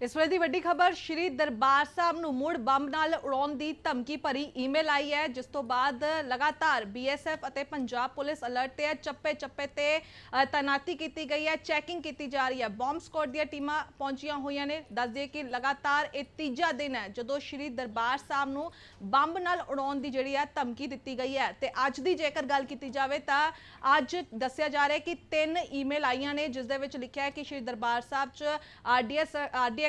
ਇਸ ਵੇਲੇ ਦੀ ਵੱਡੀ ਖਬਰ ਸ਼੍ਰੀ ਦਰਬਾਰ ਸਾਹਿਬ ਨੂੰ ਮੁੜ ਬੰਬ ਨਾਲ ਉਡਾਉਣ ਦੀ ਧਮਕੀ ਭਰੀ ਈਮੇਲ ਆਈ ਹੈ ਜਿਸ ਤੋਂ ਬਾਅਦ ਲਗਾਤਾਰ ਬੀਐਸਐਫ ਅਤੇ ਪੰਜਾਬ ਪੁਲਿਸ ਅਲਰਟ ਤੇ ਹੈ ਚੱਪੇ ਚੱਪੇ ਤੇ ਅ, ਤੈਨਾਤੀ ਕੀਤੀ ਗਈ ਹੈ ਚੈਕਿੰਗ ਕੀਤੀ ਜਾ ਰਹੀ ਹੈ। ਬੰਬ ਸਕੁਆਡ ਦੀਆਂ ਟੀਮਾਂ ਪਹੁੰਚੀਆਂ ਹੋਈਆਂ ਨੇ। ਦੱਸ ਦਈਏ ਕਿ ਲਗਾਤਾਰ ਇਹ ਤੀਜਾ ਦਿਨ ਹੈ ਜਦੋਂ ਸ਼੍ਰੀ ਦਰਬਾਰ ਸਾਹਿਬ ਨੂੰ ਬੰਬ ਨਾਲ ਉਡਾਉਣ ਦੀ ਜਿਹੜੀ ਹੈ ਧਮਕੀ ਦਿੱਤੀ ਗਈ ਹੈ। ਤੇ ਅੱਜ ਦੀ ਜੇਕਰ ਗੱਲ ਕੀਤੀ ਜਾਵੇ ਤਾਂ ਅੱਜ ਦੱਸਿਆ ਜਾ ਰਿਹਾ ਹੈ ਕਿ ਤਿੰਨ ਈਮੇਲ ਆਈਆਂ ਨੇ ਜਿਸ ਦੇ ਵਿੱਚ ਲਿਖਿਆ ਹੈ ਕਿ ਸ਼੍ਰੀ ਦਰਬਾਰ ਸਾਹਿਬ 'ਚ ਆਰਡੀਐਸ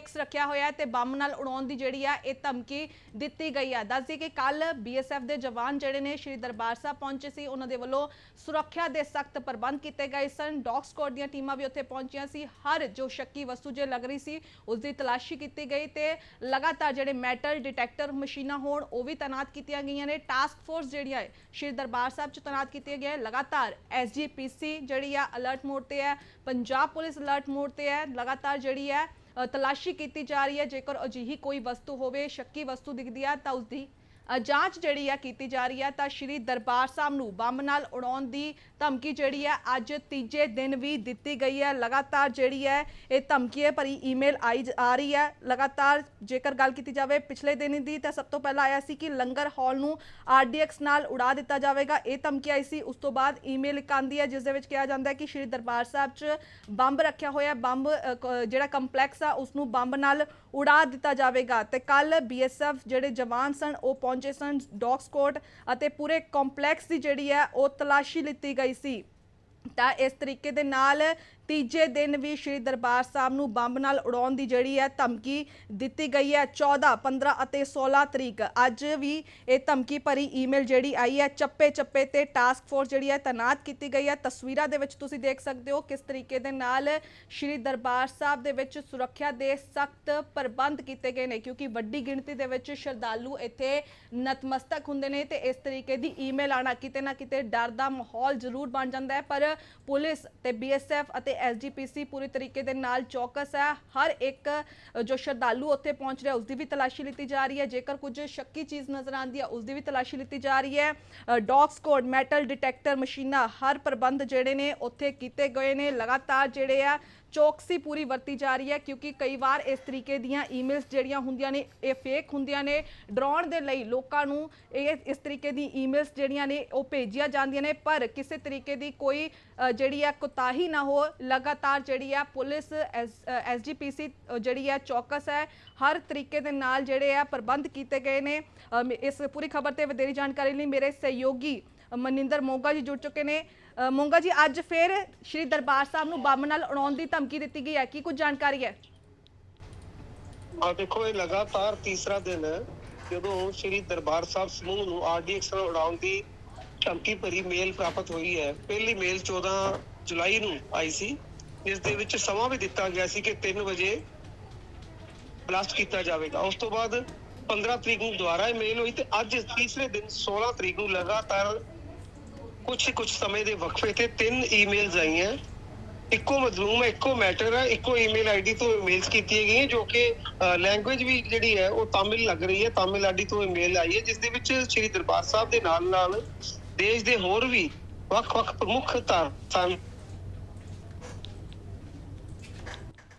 ਆਰਡੀਐਕਸ ਰੱਖਿਆ ਹੋਇਆ ਹੈ ਤੇ ਬੰਬ ਨਾਲ ਉਡਾਉਣ ਦੀ ਜਿਹੜੀ ਆ ਇਹ ਧਮਕੀ ਦਿੱਤੀ ਗਈ ਹੈ ਦੱਸ ਦਈਏ ਕਿ ਕੱਲ ਬੀਐਸਐਫ ਦੇ ਜਵਾਨ ਜਿਹੜੇ ਨੇ ਸ਼੍ਰੀ ਦਰਬਾਰ ਸਾਹਿਬ ਪਹੁੰਚੇ ਸੀ, ਉਹਨਾਂ ਦੇ ਵੱਲੋਂ ਸੁਰੱਖਿਆ ਦੇ ਸਖਤ ਪ੍ਰਬੰਧ ਕੀਤੇ ਗਏ ਸਨ। ਡੌਗ ਸਕੁਆਡ ਦੀਆਂ ਟੀਮਾਂ ਵੀ ਉੱਥੇ ਪਹੁੰਚੀਆਂ ਸੀ। ਹਰ ਜੋ ਸ਼ੱਕੀ ਵਸਤੂ ਜੇ ਲੱਗ ਰਹੀ ਸੀ, ਉਸ ਦੀ ਤਲਾਸ਼ੀ ਕੀਤੀ ਗਈ ਤੇ ਲਗਾਤਾਰ ਜਿਹੜੇ ਮੈਟਲ ਡਿਟੈਕਟਰ ਮਸ਼ੀਨਾਂ ਹੋਣ, ਉਹ ਵੀ ਤਾਇਨਾਤ ਕੀਤੀਆਂ ਗਈਆਂ ਨੇ। ਟਾਸਕ ਫੋਰਸ ਜਿਹੜੀ ਹੈ ਸ਼੍ਰੀ ਦਰਬਾਰ ਸਾਹਿਬ ਚ ਤਾਇਨਾਤ ਕੀਤੀ ਗਈ ਹੈ ਲਗਾਤਾਰ ਐਸਜੀਪੀਸੀ ਜਿਹੜੀ ਆ ਅਲਰਟ ਮੋਡ ਤੇ ਹੈ, ਪੰਜਾਬ ਪੁਲਿਸ ਅਲਰਟ ਮੋਡ ਤੇ ਹੈ। ਲਗਾਤਾਰ ਜਿਹੜੀ ਹੈ ਤਲਾਸ਼ੀ ਕੀਤੀ ਜਾ ਰਹੀ ਹੈ। ਜੇਕਰ ਅਜਿਹੀ ਕੋਈ ਵਸਤੂ ਹੋਵੇ, ਸ਼ੱਕੀ ਵਸਤੂ ਦਿਖਦੀ ਹੈ ਤਾਂ ਉਸ ਦੀ ਜਾਂਚ ਜਿਹੜੀ ਆ ਕੀਤੀ ਜਾ ਰਹੀ ਹੈ ਤਾਂ ਸ਼੍ਰੀ ਦਰਬਾਰ ਸਾਹਿਬ ਨੂੰ ਬੰਬ ਨਾਲ ਉਡਾਉਣ ਦੀ ਧਮਕੀ ਜਿਹੜੀ ਹੈ ਅੱਜ ਤੀਜੇ ਦਿਨ ਵੀ ਦਿੱਤੀ ਗਈ ਹੈ ਲਗਾਤਾਰ ਜਿਹੜੀ ਹੈ ਇਹ ਧਮਕੀ ਭਰੀ ਈਮੇਲ ਆਈ ਆ ਰਹੀ ਹੈ ਲਗਾਤਾਰ ਜੇਕਰ ਗੱਲ ਕੀਤੀ ਜਾਵੇ ਪਿਛਲੇ ਦਿਨ ਦੀ ਤਾਂ ਸਭ ਤੋਂ ਪਹਿਲਾਂ ਆਇਆ ਸੀ ਕਿ ਲੰਗਰ ਹਾਲ ਨੂੰ ਆਰਡੀਐਕਸ ਨਾਲ ਉਡਾ ਦਿੱਤਾ ਜਾਵੇਗਾ। ਇਹ ਧਮਕੀ ਆਈ ਸੀ। ਉਸ ਤੋਂ ਬਾਅਦ ਈਮੇਲ ਇੱਕ ਆਂਦੀ ਹੈ, ਜਿਸ ਦੇ ਵਿੱਚ ਕਿਹਾ ਜਾਂਦਾ ਹੈ ਕਿ ਸ਼੍ਰੀ ਦਰਬਾਰ ਸਾਹਿਬ 'ਚ ਬੰਬ ਰੱਖਿਆ ਹੋਇਆ। ਬੰਬ ਜਿਹੜਾ ਕੰਪਲੈਕਸ ਆ, ਉਸ ਨੂੰ ਬੰਬ ਨਾਲ ਉਡਾ ਦਿੱਤਾ ਜਾਵੇਗਾ। ਤੇ ਕੱਲ ਬੀਐਸਐਫ ਜਿਹੜੇ ਜਵਾਨ ਸਨ, ਉਹ ਪਹੁੰਚੇ ਸਨ ਡੌਗ ਸਕੋਟ ਅਤੇ ਪੂਰੇ ਕੰਪਲੈਕਸ ਦੀ ਜਿਹੜੀ ਹੈ, ਉਹ ਤਲਾਸ਼ੀ ਲਿੱਤੀ ਗਈ ਸੀ। ਤਾਂ ਇਸ ਤਰੀਕੇ ਦੇ ਨਾਲ ਤੀਜੇ ਦਿਨ ਵੀ ਸ਼੍ਰੀ ਦਰਬਾਰ ਸਾਹਿਬ ਨੂੰ ਬੰਬ ਨਾਲ ਉਡਾਉਣ ਦੀ ਜਿਹੜੀ ਹੈ ਧਮਕੀ ਦਿੱਤੀ ਗਈ ਹੈ। 14 15 ਅਤੇ 16 ਤਰੀਕ। ਅੱਜ ਵੀ ਇਹ ਧਮਕੀ ਭਰੀ ਈਮੇਲ ਜਿਹੜੀ ਆਈ ਹੈ ਚੱਪੇ ਚੱਪੇ ਤੇ ਟਾਸਕ ਫੋਰਸ ਜਿਹੜੀ ਹੈ ਤੈਨਾਤ ਕੀਤੀ ਗਈ ਹੈ। ਤਸਵੀਰਾਂ ਦੇ ਵਿੱਚ ਤੁਸੀਂ ਦੇਖ ਸਕਦੇ ਹੋ ਕਿਸ ਤਰੀਕੇ ਦੇ ਨਾਲ ਸ਼੍ਰੀ ਦਰਬਾਰ ਸਾਹਿਬ ਦੇ ਵਿੱਚ ਸੁਰੱਖਿਆ ਦੇ ਸਖਤ ਪ੍ਰਬੰਧ ਕੀਤੇ ਗਏ ਨੇ, ਕਿਉਂਕਿ ਵੱਡੀ ਗਿਣਤੀ ਦੇ ਵਿੱਚ ਸ਼ਰਧਾਲੂ ਇੱਥੇ ਨਤਮਸਤਕ ਹੁੰਦੇ ਨੇ ਤੇ ਇਸ ਤਰੀਕੇ ਦੀ ਈਮੇਲ ਆਣਾ ਕਿਤੇ ਨਾ ਕਿਤੇ ਡਰ ਦਾ ਮਾਹੌਲ ਜ਼ਰੂਰ ਬਣ ਜਾਂਦਾ ਹੈ। ਪਰ ਪੁਲਿਸ ਤੇ ਬੀਐਸਐਫ ਅਤੇ ਐਸਜੀਪੀਸੀ ਪੂਰੀ ਤਰੀਕੇ ਦੇ ਨਾਲ ਚੌਕਸ ਹੈ। ਹਰ ਇੱਕ ਜੋ ਸ਼ਰਧਾਲੂ ਉੱਥੇ ਪਹੁੰਚ ਰਿਹਾ ਉਸ ਦੀ ਵੀ ਤਲਾਸ਼ੀ ਲਿੱਤੀ ਜਾ ਰਹੀ ਹੈ। ਜੇਕਰ ਕੁਝ ਸ਼ੱਕੀ ਚੀਜ਼ ਨਜ਼ਰ ਆਉਂਦੀ ਹੈ ਉਸ ਦੀ ਵੀ ਤਲਾਸ਼ੀ ਲਿੱਤੀ ਜਾ ਰਹੀ ਹੈ। ਡੌਗ ਸਕੋਡ ਮੈਟਲ ਡਿਟੈਕਟਰ ਮਸ਼ੀਨਾਂ, ਹਰ ਪ੍ਰਬੰਧ ਜਿਹੜੇ ਨੇ ਉੱਥੇ ਕੀਤੇ ਗਏ ਨੇ। ਲਗਾਤਾਰ ਜਿਹੜੇ ਆ ਚੌਕਸੀ ਪੂਰੀ ਵਰਤੀ ਜਾ ਰਹੀ ਹੈ ਕਿਉਂਕਿ ਕਈ ਵਾਰ ਇਸ ਤਰੀਕੇ ਦੀਆਂ ਈਮੇਲਸ ਜਿਹੜੀਆਂ ਹੁੰਦੀਆਂ ਨੇ, ਇਹ ਫੇਕ ਹੁੰਦੀਆਂ ਨੇ। ਡਰਾਉਣ ਦੇ ਲਈ ਲੋਕਾਂ ਨੂੰ ਇਹ ਇਸ ਤਰੀਕੇ ਦੀ ਈਮੇਲਸ ਜਿਹੜੀਆਂ ਨੇ, ਉਹ ਭੇਜੀਆਂ ਜਾਂਦੀਆਂ ਨੇ। ਪਰ ਕਿਸੇ ਤਰੀਕੇ ਦੀ ਕੋਈ ਜਿਹੜੀ ਹੈ ਕੁਤਾਹੀ ਨਾ ਹੋ, ਲਗਾਤਾਰ ਜਿਹੜੀ ਹੈ ਪੁਲਿਸ ਐਸਜੀਪੀਸੀ ਜਿਹੜੀ ਹੈ ਚੌਕਸ ਹੈ, ਹਰ ਤਰੀਕੇ ਦੇ ਨਾਲ ਜਿਹੜੇ ਆ ਪ੍ਰਬੰਧ ਕੀਤੇ ਗਏ ਨੇ। ਇਸ ਪੂਰੀ ਖਬਰ ਤੇ ਵਧੇਰੀ ਜਾਣਕਾਰੀ ਲਈ ਮੇਰੇ ਸਹਿਯੋਗੀ ਮਨਿੰਦਰ ਮੋਗਾ ਜੀ ਜੁੜ ਚੁੱਕੇ ਨੇ। ਮੋਗਾ ਜੀ, ਅੱਜ ਫਿਰ ਸ਼੍ਰੀ ਦਰਬਾਰ ਸਾਹਿਬ ਨੂੰ ਬੰਬ ਨਾਲ ਉਡਾਉਣ ਦੀ ਧਮਕੀ ਦਿੱਤੀ ਗਈ ਹੈ। ਕੀ ਕੁਝ ਜਾਣਕਾਰੀ ਹੈ? ਆ ਦੇਖੋ, ਇਹ ਲਗਾਤਾਰ ਤੀਸਰਾ ਦਿਨ ਹੈ ਜਦੋਂ ਸ਼੍ਰੀ ਦਰਬਾਰ ਸਾਹਿਬ ਸਮੂਹ ਨੂੰ ਆਰਡੀਐਕਸ ਨਾਲ ਉਡਾਉਣ ਦੀ ਧਮਕੀ ਭਰੀ ਮੇਲ ਪ੍ਰਾਪਤ ਹੋਈ ਹੈ। ਪਹਿਲੀ ਮੇਲ 14 ਜੁਲਾਈ ਨੂੰ ਆਈ ਸੀ। ਜਿਸ ਦੇ ਵਿੱਚ ਸਮਾਂ ਵੀ ਦਿੱਤਾ ਗਿਆ ਸੀ ਕਿ 3 ਵਜੇ ਬਲਾਸਟ ਕੀਤਾ ਜਾਵੇਗਾ। ਉਸ ਤੋਂ ਬਾਅਦ 15 ਤਰੀਕ ਨੂੰ ਦੁਬਾਰਾ ਇਹ ਮੇਲ ਹੋਈ ਤੇ ਅੱਜ ਤੀਸਰੇ ਦਿਨ 16 ਤਰੀਕ ਨੂੰ ਲਗਾਤਾਰ ਕੁਝ ਕੁਝ ਸਮੇਂ ਦੇ ਵਕਫੇ ਤੇ ਤਿੰਨ ਈਮੇਲਸ ਆਈਆਂ। ਇੱਕੋ ਮਜ਼ਲੂਮ ਹੈ ਇੱਕੋ ਮੈਟਰ ਹੈ ਇੱਕੋ ਈਮੇਲ ਆਈਡੀ ਤੋਂ ਮੇਲਸ ਕੀਤੀਆਂ ਗਈਆਂ, ਜੋ ਕਿ ਲੈਂਗੁਏਜ ਵੀ ਜਿਹੜੀ ਹੈ, ਉਹ ਤਾਮਿਲ ਲੱਗ ਰਹੀ ਹੈ, ਤਾਮਿਲ ਆਈਡੀ ਤੋਂ ਮੇਲ ਆਈ ਹੈ, ਜਿਸ ਦੇ ਵਿੱਚ ਸ੍ਰੀ ਦਰਬਾਰ ਸਾਹਿਬ ਦੇ ਨਾਲ ਨਾਲ ਦੇਸ਼ ਦੇ ਹੋਰ ਵੀ ਵੱਖ-ਵੱਖ ਪ੍ਰਮੁੱਖ ਧਾਰਮਿਕ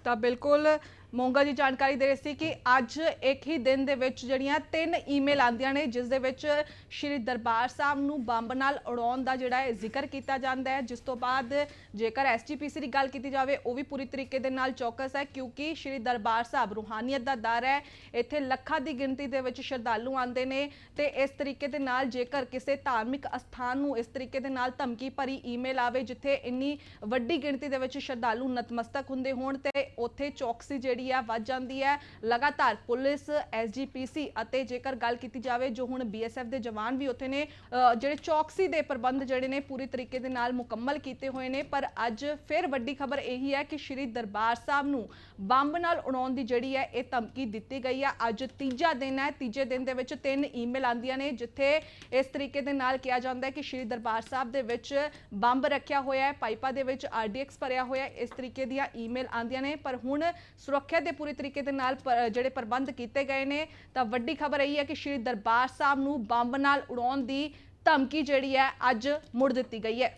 ਤਾਂ ਬਿਲਕੁਲ ਮੋਂਗਾ ਜੀ ਜਾਣਕਾਰੀ ਦੇ ਰਹੇ ਸੀ ਕਿ ਅੱਜ ਇੱਕ ਹੀ ਦਿਨ ਦੇ ਵਿੱਚ ਜਿਹੜੀਆਂ ਤਿੰਨ ਈਮੇਲ ਆਉਂਦੀਆਂ ਨੇ, ਜਿਸ ਦੇ ਵਿੱਚ ਸ਼੍ਰੀ ਦਰਬਾਰ ਸਾਹਿਬ ਨੂੰ ਬੰਬ ਨਾਲ ਉਡਾਉਣ ਦਾ ਜਿਹੜਾ ਹੈ ਜ਼ਿਕਰ ਕੀਤਾ ਜਾਂਦਾ ਹੈ। ਜਿਸ ਤੋਂ ਬਾਅਦ ਜੇਕਰ ਐਸਜੀਪੀਸੀ ਦੀ ਗੱਲ ਕੀਤੀ ਜਾਵੇ, ਉਹ ਵੀ ਪੂਰੀ ਤਰੀਕੇ ਦੇ ਨਾਲ ਚੌਕਸ ਹੈ, ਕਿਉਂਕਿ ਸ਼੍ਰੀ ਦਰਬਾਰ ਸਾਹਿਬ ਰੂਹਾਨੀਅਤ ਦਾ ਦਰ ਹੈ। ਇੱਥੇ ਲੱਖਾਂ ਦੀ ਗਿਣਤੀ ਦੇ ਵਿੱਚ ਸ਼ਰਧਾਲੂ ਆਉਂਦੇ ਨੇ ਤੇ ਇਸ ਤਰੀਕੇ ਦੇ ਨਾਲ ਜੇਕਰ ਕਿਸੇ ਧਾਰਮਿਕ ਅਸਥਾਨ ਨੂੰ ਇਸ ਤਰੀਕੇ ਦੇ ਨਾਲ ਧਮਕੀ ਭਰੀ ਈਮੇਲ ਆਵੇ, ਜਿੱਥੇ ਇੰਨੀ ਵੱਡੀ ਗਿਣਤੀ ਦੇ ਵਿੱਚ ਸ਼ਰਧਾਲੂ ਨਤਮਸਤਕ ਹੁੰਦੇ ਹੋਣ ਤੇ ਉੱਥੇ ਚੌਕਸੀ ਜਿਹੜੀ ਆ ਵੱਧ ਜਾਂਦੀ ਹੈ। ਲਗਾਤਾਰ ਪੁਲਿਸ ਐਸਜੀਪੀਸੀ ਅਤੇ ਜੇਕਰ ਗੱਲ ਕੀਤੀ ਜਾਵੇ, ਜੋ ਹੁਣ ਬੀਐਸਐਫ ਦੇ ਜਵਾਨ ਵੀ ਉੱਥੇ ਨੇ ਜਿਹੜੇ ਚੌਕਸੀ ਦੇ ਪ੍ਰਬੰਧ ਜਿਹੜੇ ਨੇ, ਪੂਰੀ ਤਰੀਕੇ ਦੇ ਨਾਲ ਮੁਕੰਮਲ ਕੀਤੇ ਹੋਏ ਨੇ। ਪਰ ਅੱਜ ਫਿਰ ਵੱਡੀ ਖਬਰ ਇਹੀ ਹੈ ਕਿ ਸ਼੍ਰੀ ਦਰਬਾਰ ਸਾਹਿਬ ਨੂੰ ਬੰਬ ਨਾਲ ਉਡਾਉਣ ਦੀ ਜਿਹੜੀ ਹੈ, ਇਹ ਧਮਕੀ ਦਿੱਤੀ ਗਈ ਹੈ ਅੱਜ ਤੀਜਾ ਦਿਨ ਹੈ। ਤੀਜੇ ਦਿਨ ਦੇ ਵਿੱਚ ਤਿੰਨ ਈਮੇਲ ਆਉਂਦੀਆਂ ਨੇ, ਜਿੱਥੇ ਇਸ ਤਰੀਕੇ ਦੇ ਨਾਲ ਕਿਹਾ ਜਾਂਦਾ ਹੈ ਕਿ ਸ਼੍ਰੀ ਦਰਬਾਰ ਸਾਹਿਬ ਦੇ ਵਿੱਚ ਬੰਬ ਰੱਖਿਆ ਹੋਇਆ ਹੈ। ਪਾਈਪਾਂ ਦੇ ਵਿੱਚ ਆਰਡੀਐਕਸ ਭਰਿਆ ਹੋਇਆ ਇਸ ਤਰੀਕੇ ਦੀਆਂ ਈਮੇਲ ਆਉਂਦੀਆਂ ਨੇ। ਪਰ ਹੁਣ ਸੁਰੱਖਿਆ ਦੇ ਪੂਰੇ ਤਰੀਕੇ ਦੇ ਨਾਲ ਜਿਹੜੇ ਪ੍ਰਬੰਧ ਕੀਤੇ ਗਏ ਨੇ, ਤਾਂ ਵੱਡੀ ਖਬਰ ਇਹ ਹੈ ਕਿ ਸ਼੍ਰੀ ਦਰਬਾਰ ਸਾਹਿਬ ਨੂੰ ਬੰਬ ਨਾਲ ਉਡਾਉਣ ਦੀ ਧਮਕੀ ਜਿਹੜੀ ਹੈ ਅੱਜ ਮੁੜ ਦਿੱਤੀ ਗਈ ਹੈ।